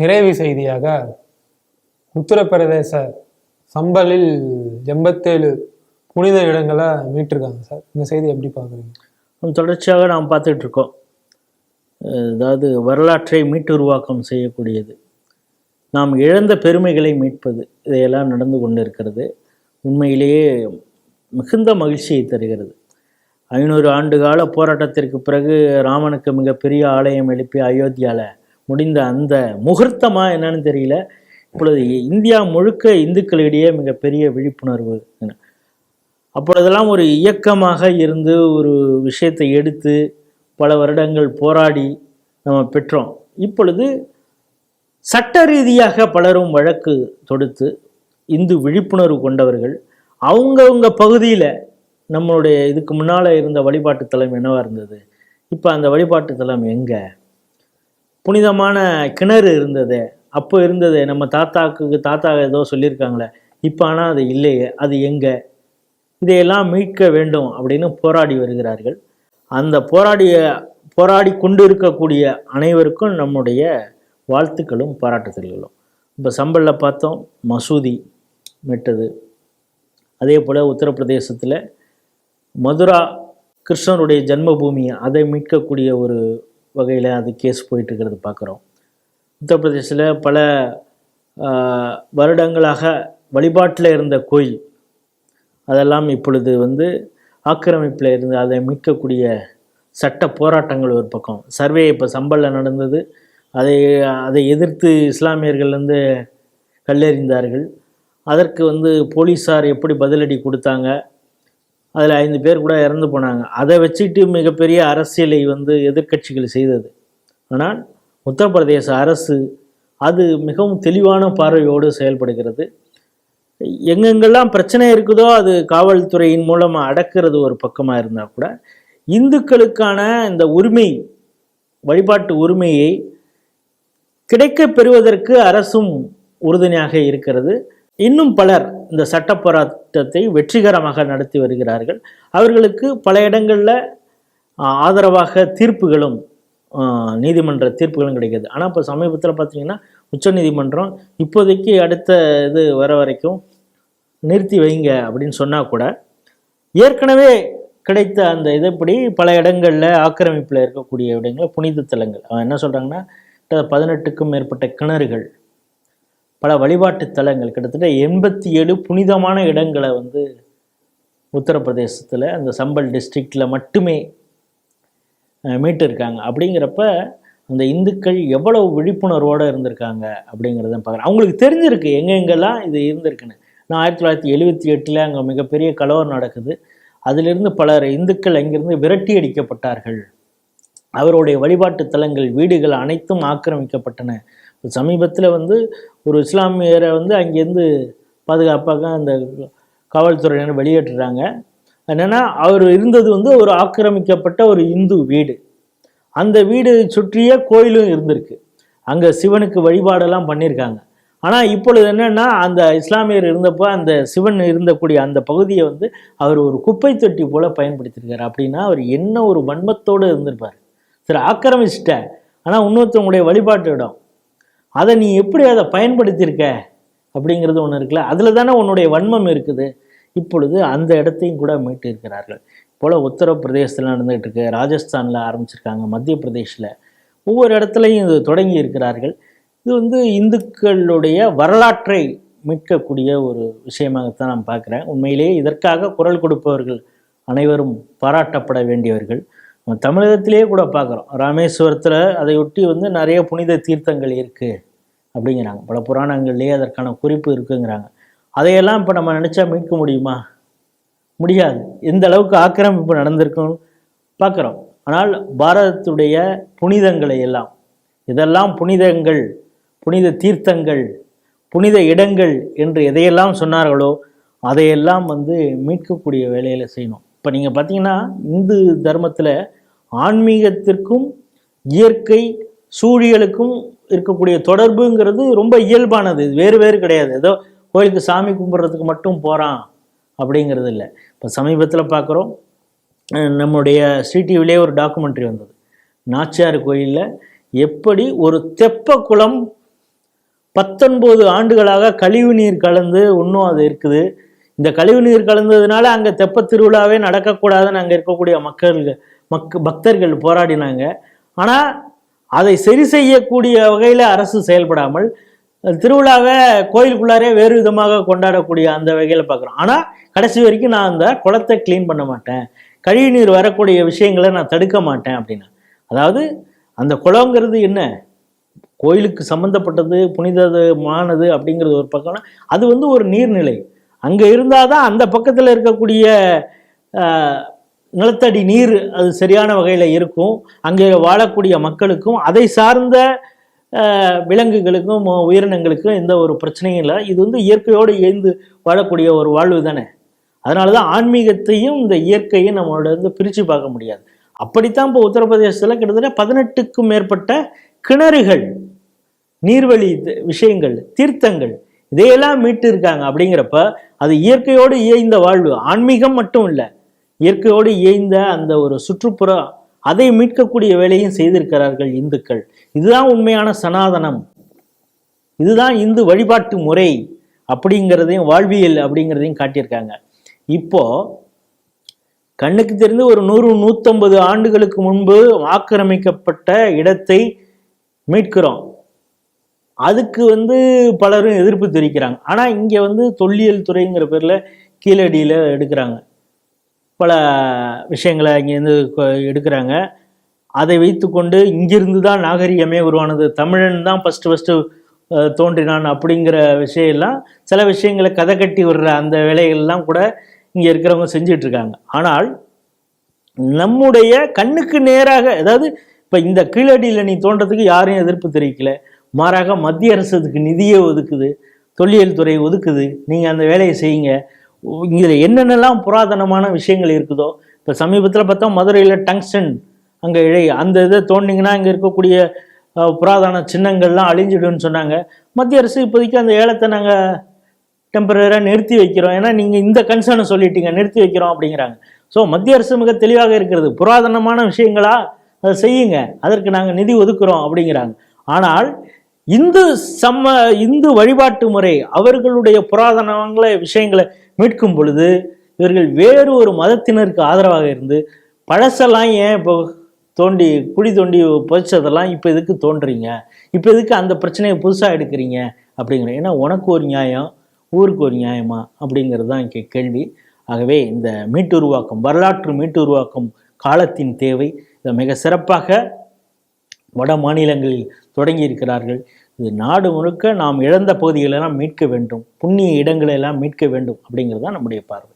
நிறைவு செய்தியாக உத்தரப்பிரதேச சம்பலில் எண்பத்தேழு புனித இடங்களை மீட்டிருக்காங்க சார். இந்த செய்தி எப்படி பார்க்குறீங்க? தொடர்ச்சியாக நாம் பார்த்துட்டு இருக்கோம் அதாவது வரலாற்றை மீட்டு உருவாக்கம் செய்யக்கூடியது. நாம் இழந்த பெருமைகளை மீட்பது இதையெல்லாம் நடந்து கொண்டு இருக்கிறது உண்மையிலேயே மிகுந்த மகிழ்ச்சியை தருகிறது. ஐநூறு ஆண்டு கால போராட்டத்திற்கு பிறகு ராமனுக்கு மிகப்பெரிய ஆலயம் எழுப்பி அயோத்தியாவில் முடிந்த அந்த முகூர்த்தமாக என்னன்னு தெரியல. இப்பொழுது இந்தியா முழுக்க இந்துக்களிடையே மிகப்பெரிய விழிப்புணர்வு அப்பொழுதெல்லாம் ஒரு இயக்கமாக இருந்து ஒரு விஷயத்தை எடுத்து பல வருடங்கள் போராடி நம்ம பெற்றோம். இப்பொழுது சட்ட ரீதியாக பலரும் வழக்கு தொடுத்து இந்து விழிப்புணர்வு கொண்டவர்கள் அவங்கவுங்க பகுதியில் நம்மளுடைய இதுக்கு முன்னால் இருந்த வழிபாட்டு தலம் இருந்தது? இப்போ அந்த வழிபாட்டு தலம் எங்கே? புனிதமான கிணறு இருந்தது. அப்போ இருந்தது. நம்ம தாத்தாக்கு தாத்தா ஏதோ சொல்லியிருக்காங்களே. இப்போ ஆனால் அது இல்லையே. அது எங்கே? இதையெல்லாம் மீட்க வேண்டும் அப்படின்னு போராடி வருகிறார்கள். அந்த போராடிய போராடி கொண்டு இருக்கக்கூடிய அனைவருக்கும் நம்முடைய வாழ்த்துக்களும் பாராட்டுதல்களும். இப்போ சம்பளில் பார்த்தோம் மசூதி மீட்டது. அதே போல் உத்தரப்பிரதேசத்தில் மதுரா கிருஷ்ணருடைய ஜன்மபூமி அதை மீட்கக்கூடிய ஒரு வகையில் அது கேஸ் போயிட்டுருக்கிறது பார்க்குறோம். உத்தரப்பிரதேசில் பல வருடங்களாக வழிபாட்டில் இருந்த கோயில் அதெல்லாம் இப்பொழுது வந்து ஆக்கிரமிப்பில் இருந்து அதை மீட்கக்கூடிய சட்ட போராட்டங்கள் ஒரு பக்கம். சர்வே இப்போ சம்பளில் நடந்தது. அதை அதை எதிர்த்து இஸ்லாமியர்கள் வந்து கல்லெறிந்தார்கள். அதற்கு வந்து போலீஸார் எப்படி பதிலடி கொடுத்தாங்க? அதில் ஐந்து பேர் கூட இறந்து போனாங்க. அதை வச்சுட்டு மிகப்பெரிய அரசியலை வந்து எதிர்க்கட்சிகள் செய்தது. ஆனால் உத்தரப்பிரதேச அரசு அது மிகவும் தெளிவான பார்வையோடு செயல்படுகிறது. எங்கெங்கெல்லாம் பிரச்சனை இருக்குதோ அது காவல்துறையின் மூலமாக அடக்கிறது ஒரு பக்கமாக இருந்தால் கூட இந்துக்களுக்கான இந்த உரிமை வழிபாட்டு உரிமையை கிடைக்க பெறுவதற்கு அரசும் உறுதுணையாக இருக்கிறது. இன்னும் பலர் இந்த சட்ட போராட்டத்தை வெற்றிகரமாக நடத்தி வருகிறார்கள். அவர்களுக்கு பல இடங்களில் ஆதரவாக தீர்ப்புகளும் நீதிமன்ற தீர்ப்புகளும் கிடைக்கிறது. ஆனால் இப்போ சமீபத்தில் பார்த்தீங்கன்னா உச்சநீதிமன்றம் இப்போதைக்கு அடுத்த இது வர வரைக்கும் நிறுத்தி வைங்க அப்படின்னு சொன்னால் கூட ஏற்கனவே கிடைத்த அந்த இதைப்படி பல இடங்களில் ஆக்கிரமிப்பில் இருக்கக்கூடிய இடங்கள் புனித தலங்கள். அவன் என்ன சொல்கிறாங்கன்னா பதினெட்டுக்கும் மேற்பட்ட கிணறுகள் பல வழிபாட்டு தலங்கள். கிட்டத்தட்ட எண்பத்தி ஏழு புனிதமான இடங்களை வந்து உத்தரப்பிரதேசத்தில் அந்த சம்பல் டிஸ்ட்ரிக்டில் மட்டுமே மீட்டிருக்காங்க. அப்படிங்கிறப்ப அந்த இந்துக்கள் எவ்வளவு விழிப்புணர்வோடு இருந்திருக்காங்க அப்படிங்கிறத பார்க்குறேன். அவங்களுக்கு தெரிஞ்சிருக்கு எங்கெங்கெல்லாம் இது இருந்திருக்குன்னு. நான் ஆயிரத்தி தொள்ளாயிரத்தி எழுபத்தி எட்டில் அங்கே மிகப்பெரிய கலவரம் நடக்குது. அதிலிருந்து பலர் இந்துக்கள் அங்கிருந்து விரட்டி அடிக்கப்பட்டார்கள். அவருடைய வழிபாட்டு தலங்கள் வீடுகள் அனைத்தும் ஆக்கிரமிக்கப்பட்டன. சமீபத்தில் வந்து ஒரு இஸ்லாமியரை வந்து அங்கேருந்து பாதுகாப்பாக அந்த காவல்துறையினர் வெளியேற்றுறாங்க. என்னென்னா அவர் இருந்தது வந்து ஒரு ஆக்கிரமிக்கப்பட்ட ஒரு இந்து வீடு. அந்த வீடு சுற்றிய கோயிலும் இருந்திருக்கு. அங்கே சிவனுக்கு வழிபாடெல்லாம் பண்ணியிருக்காங்க. ஆனால் இப்பொழுது என்னென்னா அந்த இஸ்லாமியர் இருந்தப்போ அந்த சிவன் இருந்தக்கூடிய அந்த பகுதியை வந்து அவர் ஒரு குப்பை தொட்டி போல பயன்படுத்தியிருக்காரு அப்படின்னா அவர் என்ன ஒரு வன்மத்தோடு இருந்திருப்பார். சரி ஆக்கிரமிச்சிட்ட ஆனால் இன்னொருத்தவங்களுடைய வழிபாட்டு இடம். அதை நீ எப்படி அதை பயன்படுத்தியிருக்க? அப்படிங்கிறது ஒன்று இருக்குல்ல. அதில் தானே உன்னுடைய வன்மம் இருக்குது. இப்பொழுது அந்த இடத்தையும் கூட மீட்டு இருக்கிறார்கள். போல் உத்தரப்பிரதேசத்தில் நடந்துகிட்டு இருக்கு. ராஜஸ்தானில் ஆரம்பிச்சிருக்காங்க. மத்திய பிரதேஷில். ஒவ்வொரு இடத்துலையும் இது தொடங்கி இருக்கிறார்கள். இது வந்து இந்துக்களுடைய வரலாற்றை மீட்கக்கூடிய ஒரு விஷயமாகத்தான் நான் பார்க்குறேன். உண்மையிலேயே இதற்காக குரல் கொடுப்பவர்கள் அனைவரும் பாராட்டப்பட வேண்டியவர்கள். தமிழகத்திலேயே கூட பார்க்குறோம். ராமேஸ்வரத்தில் அதையொட்டி வந்து நிறைய புனித தீர்த்தங்கள் இருக்குது அப்படிங்கிறாங்க. பல புராணங்கள்லேயே அதற்கான குறிப்பு இருக்குங்கிறாங்க. அதையெல்லாம் இப்போ நம்ம நினச்சா மீட்க முடியுமா? முடியாது. எந்த அளவுக்கு ஆக்கிரமிப்பு நடந்திருக்கும் பார்க்குறோம். ஆனால் பாரதத்துடைய புனிதங்களை எல்லாம் இதெல்லாம் புனிதங்கள் புனித தீர்த்தங்கள் புனித இடங்கள் என்று எதையெல்லாம் சொன்னார்களோ அதையெல்லாம் வந்து மீட்கக்கூடிய வேலையில் செய்யணும். இப்போ நீங்கள் பார்த்தீங்கன்னா இந்து தர்மத்தில் ஆன்மீகத்திற்கும் இயற்கை சூழியலுக்கும் இருக்கக்கூடிய தொடர்புங்கிறது ரொம்ப இயல்பானது. வேறு வேறு கிடையாது. ஏதோ கோயிலுக்கு சாமி கும்பிட்றதுக்கு மட்டும் போகிறான் அப்படிங்கிறது இல்லை. இப்போ சமீபத்தில் பார்க்குறோம் நம்முடைய சிடிவிலே ஒரு டாக்குமெண்ட்ரி வந்தது. நாச்சியார் கோயிலில் எப்படி ஒரு தெப்ப குளம் பத்தொன்பது ஆண்டுகளாக கழிவு நீர் கலந்து இன்னும் அது இருக்குது. இந்த கழிவு நீர் கலந்ததுனால அங்கே தெப்ப திருவிழாவே நடக்கக்கூடாதுன்னு அங்கே இருக்கக்கூடிய மக்கள் மக் பக்தர்கள் போராடினாங்க. ஆனால் அதை சரி செய்யக்கூடிய வகையில் அரசு செயல்படாமல் திருவிழாவை கோயிலுக்குள்ளாரே வேறு விதமாக கொண்டாடக்கூடிய அந்த வகையில் பார்க்குறோம். ஆனால் கடைசி வரைக்கும் நான் அந்த குளத்தை க்ளீன் பண்ண மாட்டேன். கழிவு நீர் வரக்கூடிய விஷயங்களை நான் தடுக்க மாட்டேன் அப்படின்னா. அதாவது அந்த குளங்கிறது என்ன? கோயிலுக்கு சம்மந்தப்பட்டது புனிதமானது அப்படிங்கிறது ஒரு பக்கம்னா அது வந்து ஒரு நீர்நிலை. அங்கே இருந்தால் தான் அந்த பக்கத்தில் இருக்கக்கூடிய நிலத்தடி நீர் அது சரியான வகையில் இருக்கும். அங்கே வாழக்கூடிய மக்களுக்கும் அதை சார்ந்த விலங்குகளுக்கும் உயிரினங்களுக்கும் எந்த ஒரு பிரச்சனையும் இல்லை. இது வந்து இயற்கையோடு இயந்து வாழக்கூடிய ஒரு வாழ்வு தானே. அதனால தான் ஆன்மீகத்தையும் இந்த இயற்கையும் நம்மளோட வந்து பிரித்து பார்க்க முடியாது. அப்படித்தான் இப்போ உத்தரப்பிரதேசத்தில் கிட்டத்தட்ட பதினெட்டுக்கும் மேற்பட்ட கிணறுகள் நீர்வழி த- விஷயங்கள் தீர்த்தங்கள் இதையெல்லாம் மீட்டு இருக்காங்க அப்படிங்கிறப்ப அது இயற்கையோடு இயைந்த வாழ்வு. ஆன்மீகம் மட்டும் இல்லை இயற்கையோடு இயைந்த அந்த ஒரு சுற்றுப்புறம் அதை மீட்கக்கூடிய வேலையும் செய்திருக்கிறார்கள் இந்துக்கள். இதுதான் உண்மையான சனாதனம். இதுதான் இந்து வழிபாட்டு முறை அப்படிங்கிறதையும் வாழ்வியல் அப்படிங்கிறதையும் காட்டியிருக்காங்க. இப்போ கண்ணுக்கு தெரிந்து ஒரு நூறு நூற்றம்பது ஆண்டுகளுக்கு முன்பு ஆக்கிரமிக்கப்பட்ட இடத்தை மீட்கிறோம். அதுக்கு வந்து பலரும் எதிர்ப்பு தெரிவிக்கிறாங்க. ஆனால் இங்கே வந்து தொல்லியல் துறைங்கிற பேரில் கீழடியில் எடுக்கிறாங்க. பல விஷயங்களை இங்கேருந்து கொ- எடுக்கிறாங்க. அதை வைத்துக்கொண்டு இங்கிருந்து தான் நாகரிகமே உருவானது. தமிழன் தான் ஃபஸ்ட்டு ஃபஸ்ட்டு தோன்றினான் அப்படிங்கிற விஷயம்லாம் சில விஷயங்களை கதை கட்டி விடுற அந்த வேலைகள்லாம் கூட இங்கே இருக்கிறவங்க செஞ்சிட்ருக்காங்க ஆனால் நம்முடைய கண்ணுக்கு நேராக அதாவது இப்போ இந்த கீழடியில் நீ தோன்றதுக்கு யாரும் எதிர்ப்பு தெரிவிக்கல. மாறாக மத்திய அரசு அதுக்கு நிதியை ஒதுக்குது தொல்லியல் துறை ஒதுக்குது. நீங்கள் அந்த வேலையை செய்யுங்க. இதில் என்னென்னலாம் புராதனமான விஷயங்கள் இருக்குதோ இப்போ சமீபத்தில் பார்த்தா மதுரையில் டங்ஸ்டன் அங்கே இழை அந்த இதை தோண்டிங்கன்னா இங்கே இருக்கக்கூடிய புராதன சின்னங்கள்லாம் அழிஞ்சிடும்னு சொன்னாங்க. மத்திய அரசு இப்போதைக்கு அந்த ஏலத்தை நாங்கள் டெம்பரரியாக நிறுத்தி வைக்கிறோம். ஏன்னா நீங்கள் இந்த கன்சர்னை சொல்லிட்டீங்க நிறுத்தி வைக்கிறோம் அப்படிங்கிறாங்க. ஸோ மத்திய அரசு மிக தெளிவாக இருக்கிறது. புராதனமான விஷயங்களா அதை செய்யுங்க. அதற்கு நாங்கள் நிதி ஒதுக்குறோம் அப்படிங்கிறாங்க. ஆனால் இந்து சம்ம இந்து வழிபாட்டு முறை அவர்களுடைய புராதனங்களை விஷயங்களை மீட்கும் பொழுது இவர்கள் வேறு ஒரு மதத்தினருக்கு ஆதரவாக இருந்து பழசெல்லாம் ஏன் இப்போ தோண்டி குழி தோண்டி புதைச்சதெல்லாம் இப்போ எதுக்கு தோன்றீங்க? இப்போ எதுக்கு அந்த பிரச்சனையை புதுசாக எடுக்கிறீங்க? அப்படிங்கிற ஏன்னா உனக்கு ஒரு நியாயம் ஊருக்கு ஒரு நியாயமா? அப்படிங்கிறது தான் இங்கே கேள்வி. ஆகவே இந்த மீட்டுருவாக்கம் வரலாற்று மீட்டுருவாக்கம் காலத்தின் தேவை. இதை மிக சிறப்பாக வட மாநிலங்களில் தொடங்கி இருக்கிறார்கள். இது நாடு முழுக்க நாம் இழந்த பகுதிகளெல்லாம் மீட்க வேண்டும். புண்ணிய இடங்களெல்லாம் மீட்க வேண்டும் அப்படிங்கிறது தான் நம்முடைய பார்வை.